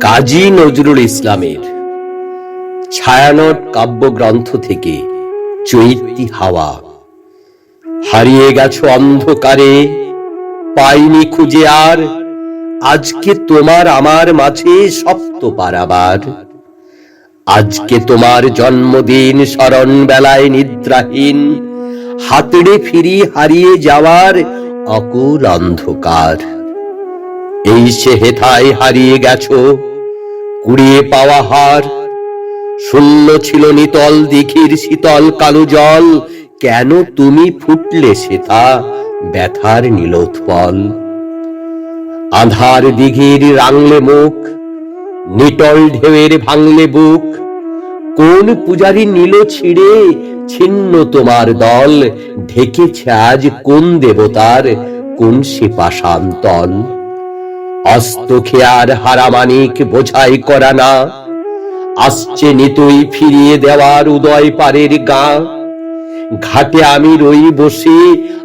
কাজী নজরুল ইসলামের ছায়ানট কাব্যগ্রন্থ থেকে চৈতি হাওয়া। হারিয়ে গেছো অন্ধকারে, পাইনি খুঁজে আর, আজকে তোমার আমার মাঝে সপ্ত পারাবার। আজকে তোমার জন্মদিন স্মরণ বেলায় নিদ্রাহীন, হাতড়ে ফিরি হারিয়ে যাওয়ার অকুল অন্ধকার। এই সে হেথায় হারিয়ে গেছো। কুড়িয়ে পাওয়া হার। শূন্য ছিল নিতল দিঘির শীতল কালো জল। কেন তুমি ফুটলে সেথা ব্যথার নীলোৎপল? আধার দিঘির রাংলে মুখ, নিটল ঢেউয়ের ভাঙলে বুক। কোন পূজারি নীল ছিঁড়ে ছিন্ন তোমার দল? ঢেকেছে আজ কোন দেবতার, কোন সে পাশান্তল অস্ত খেয়ার হারামানিক বোঝাই করা না। আসছে নিতুই ফিরিয়ে দেওয়ার উদয় পারের গা। ঘাটে আমি রই বসে,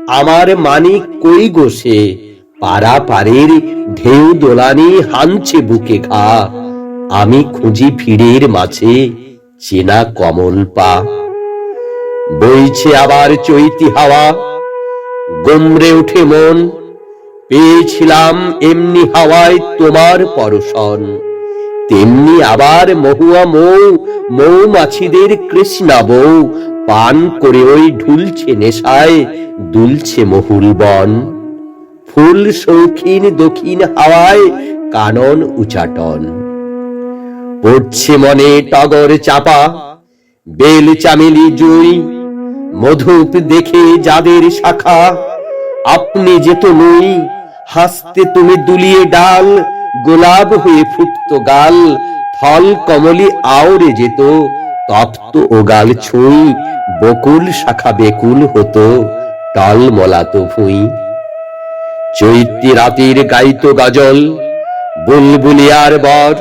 আমার মানিক কই গোসে পাড়া পারের ঢেউ দোলানি হানছে বুকে ঘা। আমি খুঁজি ভিড়ের মাঝে, চেনা কমল পা। বইছে আবার চৈতি হাওয়া গোমরে উঠে মন পেয়েছিলাম এমনি হাওয়ায় তোমার পরশন। তেমনি আবার মহুয়া মৌ, মৌমাছিদের কৃষ্ণা বউ, পান করে ওই ঢুলছে নেশায়, দুলছে মহুল বন। ফুল শৌখিন দক্ষিণ হাওয়ায় কানন উচাটন। পড়ছে মনে টগর চাপা, বেল চামেলি জুই, মধুপ দেখে যাদের শাখা, আপনি যেত নই হাসতে তুমি দুলিয়ে ডাল, গোলাপ হয়ে ফুটতো গাল, ফল কমলি আওরে যেত, তপ্ত ও গাল ছুঁই বকুল শাখা বেকুল হতো, টল মলাতো ভুঁই। চৈত্রী রাতের গাইতো গাজল, বুলবুলিয়ার বর,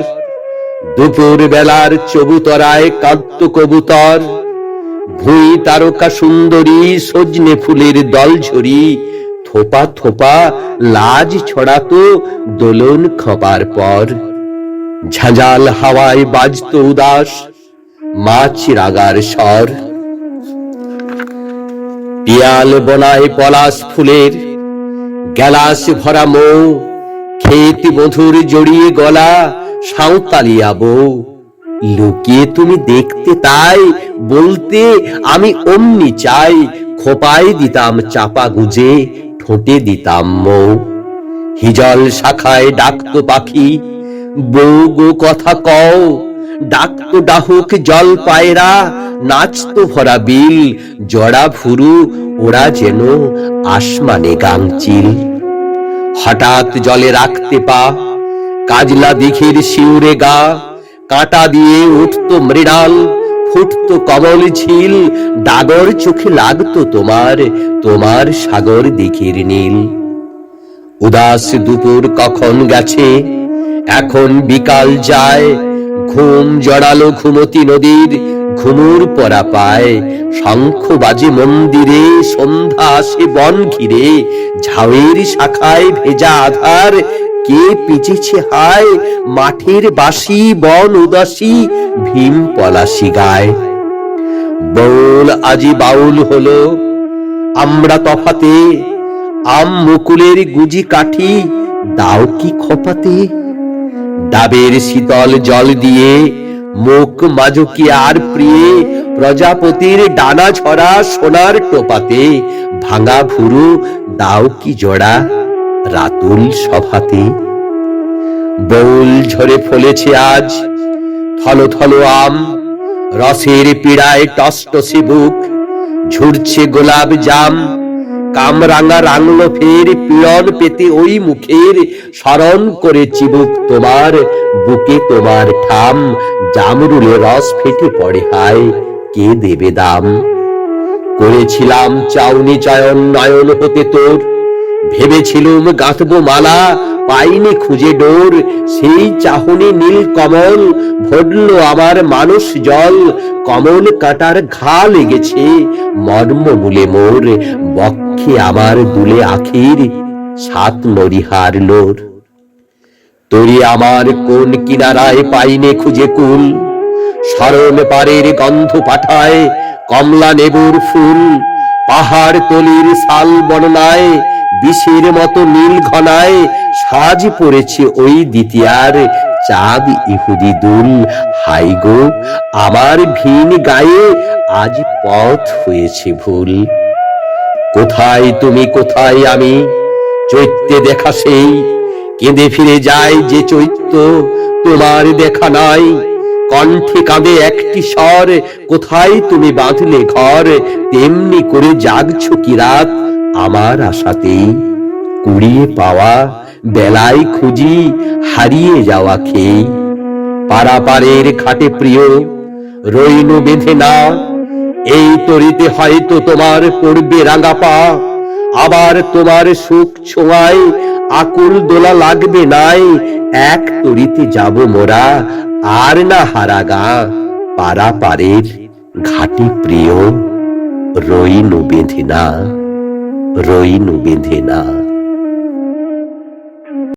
দুপুর বেলার চবুতরায় কাঁদত কবুতর, ভুঁই তারকা সুন্দরী সজনে ফুলের দল ঝরি থোপা থোপা, লাজ ছড়াতো দোলন খপার পর। ঝাঁঝাল হাওয়ায় বাজত উদাস মাছ রাগার স্বর। পিয়াল বনায় পলাশ ফুলের, গ্যালাস ভরা মৌ, ক্ষেত মধুর জড়িয়ে গলা সাঁওতালিয়া বউ লুকিয়ে তুমি দেখতে তাই, বলতে আমি অমনি চাই, খোপায় দিতাম চাপা গুজে ঠোঁটে দিতাম মৌ। হিজল শাখায় ডাকতো পাখি বউ গো কথা কও। ডাকতো ডাহুক জল পায়রা, নাচতো ভরা বিল, জড়া ফুরু ওরা যেন আসমানে গাংচিল হঠাৎ জলে রাখতে পা, কাজলা দিঘির শিউরে গা, কাঁটা দিয়ে উঠতো মৃণাল ফুটতো কমল ঝিল, ডাগর চোখে লাগতো তোমার তোমার সাগর দিঘির নীল। উদাস দুপুর কখন গেছে? এখন বিকাল যায়, ঘুম জড়ালো ঘুমতি নদীর, ঘুমুর পরা পায়, শঙ্খ বাজে মন্দিরে, সন্ধ্যা আসে বন ঘিরে, ঝাউয়ের শাখায় ভেজা আধার কে পিচেছে হায়? মাঠের বাসি, বন উদাসী, ভীম পলাশি গায়। বউল আজি বাউল হলো, আমরা তফাতে, আম মুকুলের গুজি কাঠি, দাও কি খপাতে? ডাবের শীতল জল দিয়ে মুখ মাজকি আর প্রিয়ে, প্রজাপতির ডানা ছড়া সোনার টোপাতে, ভাঙা ভুরু, দাও কি জোড়া? রাতুল সভাতে। বউল ঝরে ফলেছে আজ, থল থল আম, রসের পীড়ায় টসটসে বুক ঝুরছে গোলাপ জাম, কামরাঙা রাঙলো ফের পীড়ন পেতে ওই মুখের স্মরণ করে চিবুক তোমার, বুকে তোমার ঠাম, জামরুলে রস ফেটে পড়ে হায়, কে দেবে দাম? করেছিলাম চাউনি চয়ন নয়ন হতে তোর ভেবেছিলুম গাঁথবো মালা, পাইনি খুঁজে ডোর, সেই চাহনি নীল কমল, ভরল আমার মানুষ জল, কমল কাটার ঘা লেগেছে মর্ম মূলে মোর, বক্ষে আমার দুলে আখির সাত নরিহার লোর। তরি আমার কোন কিনারায় পাইনে খুঁজে কুল সরল পারের গন্ধ পাঠায় কমলা নেবুর ফুল, পাহাড় তলির শাল বর্ণায় বিষের মতো নীল ঘনায় সাজ পড়েছে ওই দ্বিতীয়ার চাঁদ ইহুদি দুল হাই গো, আমার ভিন গায়ে আজ পথ হয়েছে ভুল। কোথায় তুমি, কোথায় আমি? চৈত্যে দেখা সেই, কেঁদে ফিরে যায় যে চৈত্য, তোমার দেখা নাই। কণ্ঠে কাঁদে একটি স্বর, কোথায় তুমি বাঁধলে ঘর? তেমনি করে জাগছ কি রাত? আমার আশাতেই কুড়িয়ে পাওয়া বেলায় খুঁজি হারিয়ে যাওয়া খেয়ে। পারাপারের খাটে প্রিয় রইনু বেঁধে না। এই তরিতে হয়তো তোমার পড়বে রাঙা পা। আবার তোমার সুখ ছোঁয়ায় আকুল দোলা লাগবে নাই। এক তরিতে যাব মোরা, আর না হারাগা পারা পারের ঘাটে প্রিয় রইনু বেঁধে না। রইনু বেঁধে না